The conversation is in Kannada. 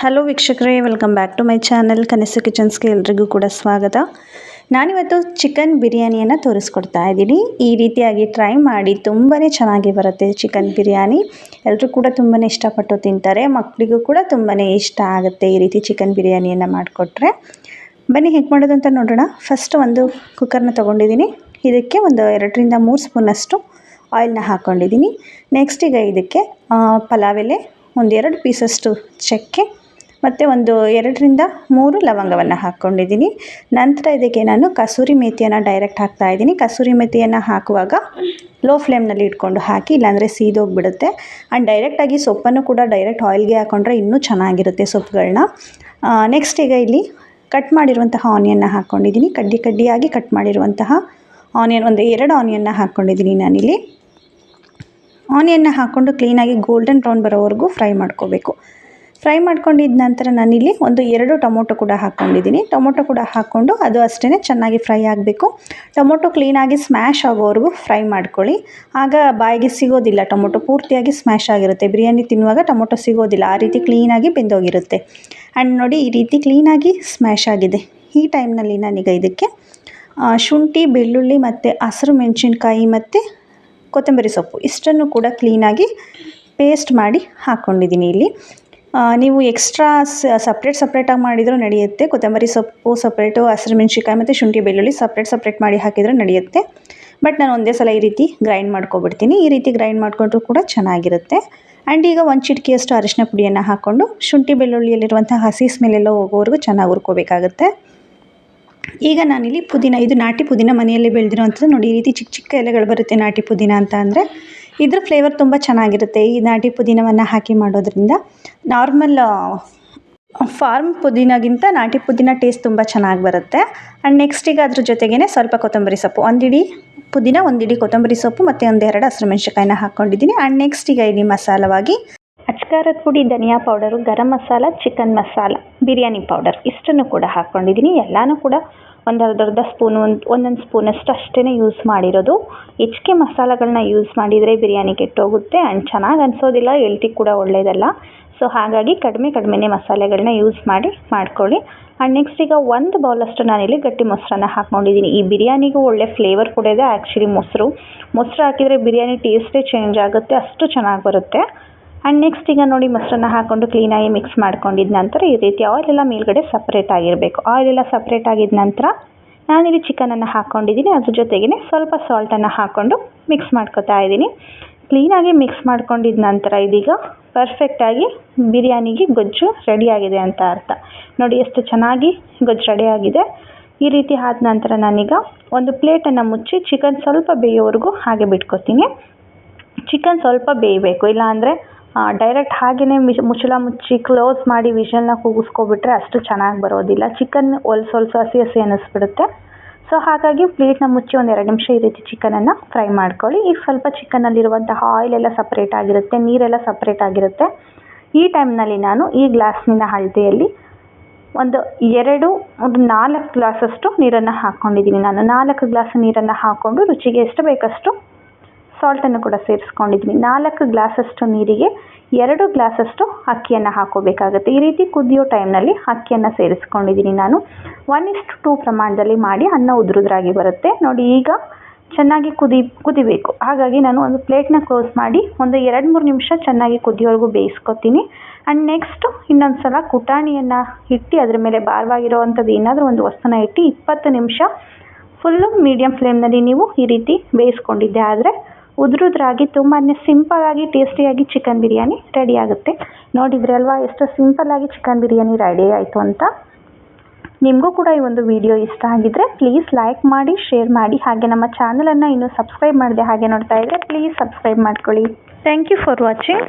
ಹಲೋ ವೀಕ್ಷಕರೇ welcome back to my channel ಕನಸು ಕಿಚನ್ಸ್ಗೆ ಎಲ್ರಿಗೂ ಕೂಡ ಸ್ವಾಗತ. ನಾನಿವತ್ತು ಚಿಕನ್ ಬಿರಿಯಾನಿಯನ್ನು ತೋರಿಸ್ಕೊಡ್ತಾ ಇದ್ದೀನಿ. ಈ ರೀತಿಯಾಗಿ ಟ್ರೈ ಮಾಡಿ ತುಂಬಾ ಚೆನ್ನಾಗಿ ಬರುತ್ತೆ ಚಿಕನ್ ಬಿರಿಯಾನಿ. ಎಲ್ಲರೂ ಕೂಡ ತುಂಬಾ ಇಷ್ಟಪಟ್ಟು ತಿಂತಾರೆ ಮಕ್ಕಳಿಗೂ ಕೂಡ ತುಂಬಾ ಇಷ್ಟ ಆಗುತ್ತೆ ಈ ರೀತಿ ಚಿಕನ್ ಬಿರಿಯಾನಿಯನ್ನು ಮಾಡಿಕೊಟ್ರೆ. ಬನ್ನಿ, ಹೇಗೆ ಮಾಡೋದು ಅಂತ ನೋಡೋಣ. ಫಸ್ಟ್ ಒಂದು ಕುಕ್ಕರ್ನ ತೊಗೊಂಡಿದ್ದೀನಿ. ಇದಕ್ಕೆ ಒಂದು ಎರಡರಿಂದ ಮೂರು ಸ್ಪೂನಷ್ಟು ಆಯಿಲ್ನ ಹಾಕ್ಕೊಂಡಿದ್ದೀನಿ ನೆಕ್ಸ್ಟ್ ಈಗ ಇದಕ್ಕೆ ಪಲಾವ್ ಎಲೆ, ಒಂದೆರಡು ಪೀಸಷ್ಟು ಚಕ್ಕೆ ಮತ್ತು ಒಂದು ಎರಡರಿಂದ ಮೂರು ಲವಂಗವನ್ನು ಹಾಕ್ಕೊಂಡಿದ್ದೀನಿ. ನಂತರ ಇದಕ್ಕೆ ನಾನು ಕಸೂರಿ ಮೇಥಿಯನ್ನು ಡೈರೆಕ್ಟ್ ಹಾಕ್ತಾ ಇದ್ದೀನಿ. ಕಸೂರಿ ಮೇಥಿಯನ್ನು ಹಾಕುವಾಗ ಲೋ ಫ್ಲೇಮ್ನಲ್ಲಿ ಇಟ್ಕೊಂಡು ಹಾಕಿ, ಇಲ್ಲಾಂದರೆ ಸೀದೋಗಿಬಿಡುತ್ತೆ. ಆ್ಯಂಡ್ ಡೈರೆಕ್ಟಾಗಿ ಸೊಪ್ಪನ್ನು ಕೂಡ ಡೈರೆಕ್ಟ್ ಆಯಿಲ್ಗೆ ಹಾಕ್ಕೊಂಡ್ರೆ ಇನ್ನೂ ಚೆನ್ನಾಗಿರುತ್ತೆ ಸೊಪ್ಪುಗಳನ್ನ ನೆಕ್ಸ್ಟ್ ಈಗ ಇಲ್ಲಿ ಕಟ್ ಮಾಡಿರುವಂತಹ ಆನಿಯನ್ನ ಹಾಕ್ಕೊಂಡಿದ್ದೀನಿ ಕಡ್ಡಿ ಕಡ್ಡಿಯಾಗಿ ಕಟ್ ಮಾಡಿರುವಂತಹ ಆನಿಯನ್ ಒಂದು ಎರಡು ಆನಿಯನ್ನ ಹಾಕ್ಕೊಂಡಿದ್ದೀನಿ ನಾನಿಲ್ಲಿ. ಆನಿಯನ್ನ ಹಾಕ್ಕೊಂಡು ಕ್ಲೀನಾಗಿ ಗೋಲ್ಡನ್ ಬ್ರೌನ್ ಬರೋವರೆಗೂ ಫ್ರೈ ಮಾಡ್ಕೋಬೇಕು. ಫ್ರೈ ಮಾಡ್ಕೊಂಡಿದ್ದ ನಂತರ ನಾನಿಲ್ಲಿ ಒಂದು ಎರಡು ಟೊಮೊಟೊ ಕೂಡ ಹಾಕ್ಕೊಂಡಿದ್ದೀನಿ. ಟೊಮೊಟೊ ಕೂಡ ಹಾಕ್ಕೊಂಡು ಅದು ಅಷ್ಟೇ ಚೆನ್ನಾಗಿ ಫ್ರೈ ಆಗಬೇಕು. ಟೊಮೊಟೊ ಕ್ಲೀನಾಗಿ ಸ್ಮ್ಯಾಶ್ ಆಗೋವರೆಗೂ ಫ್ರೈ ಮಾಡ್ಕೊಳ್ಳಿ. ಆಗ ಬಾಯಿಗೆ ಸಿಗೋದಿಲ್ಲ, ಟೊಮೊಟೊ ಪೂರ್ತಿಯಾಗಿ ಸ್ಮ್ಯಾಶ್ ಆಗಿರುತ್ತೆ. ಬಿರಿಯಾನಿ ತಿನ್ನುವಾಗ ಟೊಮೊಟೊ ಸಿಗೋದಿಲ್ಲ, ಆ ರೀತಿ ಕ್ಲೀನಾಗಿ ಬೆಂದೋಗಿರುತ್ತೆ. ಆ್ಯಂಡ್ ನೋಡಿ, ಈ ರೀತಿ ಕ್ಲೀನಾಗಿ ಸ್ಮ್ಯಾಶ್ ಆಗಿದೆ. ಈ ಟೈಮ್ನಲ್ಲಿ ನಾನೀಗ ಇದಕ್ಕೆ ಶುಂಠಿ, ಬೆಳ್ಳುಳ್ಳಿ ಮತ್ತು ಹಸಿರು ಮೆಣಸಿನ್ಕಾಯಿ ಮತ್ತು ಕೊತ್ತಂಬರಿ ಸೊಪ್ಪು, ಇಷ್ಟನ್ನು ಕೂಡ ಕ್ಲೀನಾಗಿ ಪೇಸ್ಟ್ ಮಾಡಿ ಹಾಕ್ಕೊಂಡಿದ್ದೀನಿ ಇಲ್ಲಿ. ನೀವು ಎಕ್ಸ್ಟ್ರಾ ಸಪ್ರೇಟ್ ಸಪ್ರೇಟಾಗಿ ಮಾಡಿದರೂ ನಡೆಯುತ್ತೆ. ಕೊತ್ತಂಬರಿ ಸೊಪ್ಪು ಸಪ್ರೇಟು ಹಸಿರು ಮೆಣ್ಸಿನ್ಕಾಯಿ ಮತ್ತು ಶುಂಠಿ ಬೆಳ್ಳುಳ್ಳಿ ಸಪ್ರೇಟ್ ಸಪ್ರೇಟ್ ಮಾಡಿ ಹಾಕಿದರೂ ನಡೆಯುತ್ತೆ. ಬಟ್ ನಾನು ಒಂದೇ ಸಲ ಈ ರೀತಿ ಗ್ರೈಂಡ್ ಮಾಡ್ಕೊಬಿಡ್ತೀನಿ. ಈ ರೀತಿ ಗ್ರೈಂಡ್ ಮಾಡಿಕೊಂಡ್ರೂ ಕೂಡ ಚೆನ್ನಾಗಿರುತ್ತೆ. ಆ್ಯಂಡ್ ಈಗ ಒಂದು ಚಿಟಿಕೆಯಷ್ಟು ಅರಿಶಿನ ಪುಡಿಯನ್ನು ಹಾಕ್ಕೊಂಡು ಶುಂಠಿ ಬೆಳ್ಳುಳ್ಳಿಯಲ್ಲಿರುವಂಥ ಹಸಿ ಸ್ಮೆಲ್ಲೆಲ್ಲ ಹೋಗೋವರೆಗೂ ಚೆನ್ನಾಗಿ ಹುರ್ಕೋಬೇಕಾಗುತ್ತೆ. ಈಗ ನಾನಿಲ್ಲಿ ಪುದೀನ, ಇದು ನಾಟಿ ಪುದೀನ ಮನೆಯಲ್ಲಿ ಬೆಳೆದಿರೋವಂಥದ್ದು. ನೋಡಿ, ಈ ರೀತಿ ಚಿಕ್ಕ ಚಿಕ್ಕ ಎಲೆಗಳು ಬರುತ್ತೆ ನಾಟಿ ಪುದೀನ ಅಂತ ಅಂದರೆ ಇದ್ರ ಫ್ಲೇವರ್ ತುಂಬ ಚೆನ್ನಾಗಿರುತ್ತೆ. ಈ ನಾಟಿ ಪುದೀನವನ್ನು ಹಾಕಿ ಮಾಡೋದ್ರಿಂದ ನಾರ್ಮಲ್ ಫಾರ್ಮ್ ಪುದೀನಗಿಂತ ನಾಟಿ ಪುದೀನ ಟೇಸ್ಟ್ ತುಂಬ ಚೆನ್ನಾಗಿ ಬರುತ್ತೆ. ಆ್ಯಂಡ್ ನೆಕ್ಸ್ಟ್ ಈಗ ಅದ್ರ ಜೊತೆಗೇ ಸ್ವಲ್ಪ ಕೊತ್ತಂಬರಿ ಸೊಪ್ಪು. ಒಂದಿಡಿ ಪುದೀನ ಒಂದಿಡಿ ಕೊತ್ತಂಬರಿ ಸೊಪ್ಪು ಮತ್ತು ಒಂದೆರಡು ಹಸಿರು ಮೆಣಸಿನ್ಕಾಯಿನ ಹಾಕ್ಕೊಂಡಿದ್ದೀನಿ ಆ್ಯಂಡ್ ನೆಕ್ಸ್ಟ್ ಈಗ ಇಲ್ಲಿ ಮಸಾಲವಾಗಿ ಅಚ್ಕಾರದ ಪುಡಿ, ಧನಿಯಾ powder garam masala chicken masala, biryani powder ಇಷ್ಟನ್ನು ಕೂಡ ಹಾಕ್ಕೊಂಡಿದ್ದೀನಿ ಎಲ್ಲನೂ ಕೂಡ ಒಂದು ಅರ್ಧ ಅರ್ಧ ಸ್ಪೂನ್, ಒಂದು ಒಂದೊಂದು ಸ್ಪೂನಷ್ಟು ಅಷ್ಟೇ ಯೂಸ್ ಮಾಡಿರೋದು. ಹೆಚ್ಚಿಗೆ ಮಸಾಲೆಗಳನ್ನ ಯೂಸ್ ಮಾಡಿದರೆ ಬಿರಿಯಾನಿ ಕೆಟ್ಟೋಗುತ್ತೆ. ಆ್ಯಂಡ್ ಚೆನ್ನಾಗಿ ಅನಿಸೋದಿಲ್ಲ ಹೆಲ್ತಿಗೆ ಕೂಡ ಒಳ್ಳೆಯದಲ್ಲ ಸೊ ಹಾಗಾಗಿ ಕಡಿಮೆ ಕಡಿಮೆನೇ ಮಸಾಲೆಗಳನ್ನ ಯೂಸ್ ಮಾಡಿ, ಮಾಡ್ಕೊಳ್ಳಿ. ಆ್ಯಂಡ್ ನೆಕ್ಸ್ಟ್ ಈಗ ಒಂದು ಬೌಲಷ್ಟು ನಾನಿಲ್ಲಿ ಗಟ್ಟಿ ಮೊಸರನ್ನ ಹಾಕ್ಕೊಂಡಿದ್ದೀನಿ ಈ ಬಿರಿಯಾನಿಗೂ ಒಳ್ಳೆ ಫ್ಲೇವರ್ ಕೂಡ ಇದೆ. ಆ್ಯಕ್ಚುಲಿ ಮೊಸರು ಮೊಸರು ಹಾಕಿದರೆ ಬಿರಿಯಾನಿ ಟೇಸ್ಟೇ ಚೇಂಜ್ ಆಗುತ್ತೆ, ಅಷ್ಟು ಚೆನ್ನಾಗಿ ಬರುತ್ತೆ. ಆ್ಯಂಡ್ ನೆಕ್ಸ್ಟ್ ಈಗ ನೋಡಿ ಮೊಸರನ್ನ ಹಾಕ್ಕೊಂಡು ಕ್ಲೀನಾಗಿ ಮಿಕ್ಸ್ ಮಾಡ್ಕೊಂಡಿದ್ದ ನಂತರ ಈ ರೀತಿ ಆಯಿಲ್ ಎಲ್ಲ ಮೇಲ್ಗಡೆ ಸಪ್ರೇಟ್ ಆಗಿರಬೇಕು. ಆಯಿಲ್ ಎಲ್ಲ ಸಪ್ರೇಟ್ ಆಗಿದ ನಂತರ ನಾನಿಲ್ಲಿ ಚಿಕನನ್ನು ಹಾಕ್ಕೊಂಡಿದ್ದೀನಿ ಅದ್ರ ಜೊತೆಗೇ ಸ್ವಲ್ಪ ಸಾಲ್ಟನ್ನು ಹಾಕ್ಕೊಂಡು ಮಿಕ್ಸ್ ಮಾಡ್ಕೊತಾ ಇದ್ದೀನಿ ಕ್ಲೀನಾಗಿ ಮಿಕ್ಸ್ ಮಾಡ್ಕೊಂಡಿದ್ದ ನಂತರ ಇದೀಗ ಪರ್ಫೆಕ್ಟಾಗಿ ಬಿರಿಯಾನಿಗೆ ಗೊಜ್ಜು ರೆಡಿಯಾಗಿದೆ ಅಂತ ಅರ್ಥ. ನೋಡಿ ಎಷ್ಟು ಚೆನ್ನಾಗಿ ಗೊಜ್ಜು ರೆಡಿಯಾಗಿದೆ ಈ ರೀತಿ ಆದ ನಂತರ ನಾನೀಗ ಒಂದು ಪ್ಲೇಟನ್ನು ಮುಚ್ಚಿ ಚಿಕನ್ ಸ್ವಲ್ಪ ಬೇಯೋವರೆಗೂ ಹಾಗೆ ಬಿಟ್ಕೊತೀನಿ. ಚಿಕನ್ ಸ್ವಲ್ಪ ಬೇಯಬೇಕು. ಇಲ್ಲಾಂದರೆ ಡೈರೆಕ್ಟ್ ಹಾಗೆಯೇ ಮಿಶ್, ಮುಚ್ಚಳ ಮುಚ್ಚಿ ಕ್ಲೋಸ್ ಮಾಡಿ ವಿಷಲ್ನ ಕೂಗಿಸ್ಕೊಬಿಟ್ರೆ ಅಷ್ಟು ಚೆನ್ನಾಗಿ ಬರೋದಿಲ್ಲ. ಚಿಕನ್ ಹೊಲ್ಸು ಹೊಲ್ಸು ಹಸಿ ಹಸಿ ಅನ್ನಿಸ್ಬಿಡುತ್ತೆ. ಸೊ ಹಾಗಾಗಿ ಪ್ಲೇಟ್ನ ಮುಚ್ಚಿ ಒಂದು ಎರಡು ನಿಮಿಷ ಈ ರೀತಿ ಚಿಕನನ್ನು ಫ್ರೈ ಮಾಡ್ಕೊಳ್ಳಿ. ಈಗ ಸ್ವಲ್ಪ ಚಿಕನ್ನಲ್ಲಿರುವಂತಹ ಆಯಿಲ್ ಎಲ್ಲ ಸಪ್ರೇಟ್ ಆಗಿರುತ್ತೆ, ನೀರೆಲ್ಲ ಸಪ್ರೇಟ್ ಆಗಿರುತ್ತೆ. ಈ ಟೈಮ್ನಲ್ಲಿ ನಾನು ಈ ಗ್ಲಾಸ್ನಿಂದ ಹಳದಿಯಲ್ಲಿ ಒಂದು ಎರಡು, ಒಂದು ನಾಲ್ಕು ಗ್ಲಾಸಷ್ಟು ನೀರನ್ನು ಹಾಕ್ಕೊಂಡಿದ್ದೀನಿ ನಾನು. ನಾಲ್ಕು ಗ್ಲಾಸ್ ನೀರನ್ನು ಹಾಕ್ಕೊಂಡು ರುಚಿಗೆ ಎಷ್ಟು ಬೇಕಷ್ಟು ಸಾಲ್ಟನ್ನು ಕೂಡ ಸೇರಿಸ್ಕೊಂಡಿದ್ದೀನಿ. ನಾಲ್ಕು ಗ್ಲಾಸಷ್ಟು ನೀರಿಗೆ, ಎರಡು ಗ್ಲಾಸಷ್ಟು ಅಕ್ಕಿಯನ್ನು ಹಾಕೋಬೇಕಾಗುತ್ತೆ. ಈ ರೀತಿ ಕುದಿಯೋ ಟೈಮ್ನಲ್ಲಿ ಅಕ್ಕಿಯನ್ನು ಸೇರಿಸ್ಕೊಂಡಿದ್ದೀನಿ ನಾನು. ಒನ್ ಇಷ್ಟು ಟೂ ಪ್ರಮಾಣದಲ್ಲಿ ಮಾಡಿ ಅನ್ನ ಉದುರುದ್ರಾಗಿ ಬರುತ್ತೆ. ನೋಡಿ, ಈಗ ಚೆನ್ನಾಗಿ ಕುದಿ, ಕುದಿಬೇಕು. ಹಾಗಾಗಿ ನಾನು ಒಂದು ಪ್ಲೇಟ್ನ ಕ್ಲೋಸ್ ಮಾಡಿ ಒಂದು ಎರಡು ಮೂರು ನಿಮಿಷ ಚೆನ್ನಾಗಿ ಕುದಿಯೋವರೆಗೂ ಬೇಯಿಸ್ಕೊತೀನಿ. ಆ್ಯಂಡ್ ನೆಕ್ಸ್ಟು ಇನ್ನೊಂದು ಸಲ ಕುಟಾಣಿಯನ್ನು ಇಟ್ಟು ಅದರ ಮೇಲೆ ಭಾರವಾಗಿರೋವಂಥದ್ದು ಏನಾದರೂ ಒಂದು ವಸ್ತುನ ಇಟ್ಟು ಇಪ್ಪತ್ತು ನಿಮಿಷ ಫುಲ್ಲು ಮೀಡಿಯಮ್ ಫ್ಲೇಮ್ನಲ್ಲಿ ನೀವು ಈ ರೀತಿ ಬೇಯಿಸ್ಕೊಂಡಿದ್ದೆ. ಆದರೆ ಉದುರುದ್ರಾಗಿ ತುಂಬಾ ಸಿಂಪಲ್ಲಾಗಿ ಟೇಸ್ಟಿಯಾಗಿ ಚಿಕನ್ ಬಿರಿಯಾನಿ ರೆಡಿ ಆಗುತ್ತೆ. ನೋಡಿದ್ರಿ ಅಲ್ವಾ, ಎಷ್ಟು ಸಿಂಪಲ್ಲಾಗಿ ಚಿಕನ್ ಬಿರಿಯಾನಿ ರೆಡಿ ಆಯಿತು ಅಂತ. ನಿಮಗೂ ಕೂಡ ಈ ಒಂದು ವಿಡಿಯೋ ಇಷ್ಟ ಆಗಿದ್ದರೆ ಪ್ಲೀಸ್ ಲೈಕ್ ಮಾಡಿ ಶೇರ್ ಮಾಡಿ. ಹಾಗೆ ನಮ್ಮ ಚಾನಲನ್ನು ಇನ್ನೂ ಸಬ್ಸ್ಕ್ರೈಬ್ ಮಾಡಿದೆ ಹಾಗೆ ನೋಡ್ತಾ ಇದ್ದರೆ ಪ್ಲೀಸ್ ಸಬ್ಸ್ಕ್ರೈಬ್ ಮಾಡ್ಕೊಳ್ಳಿ. Thank you for watching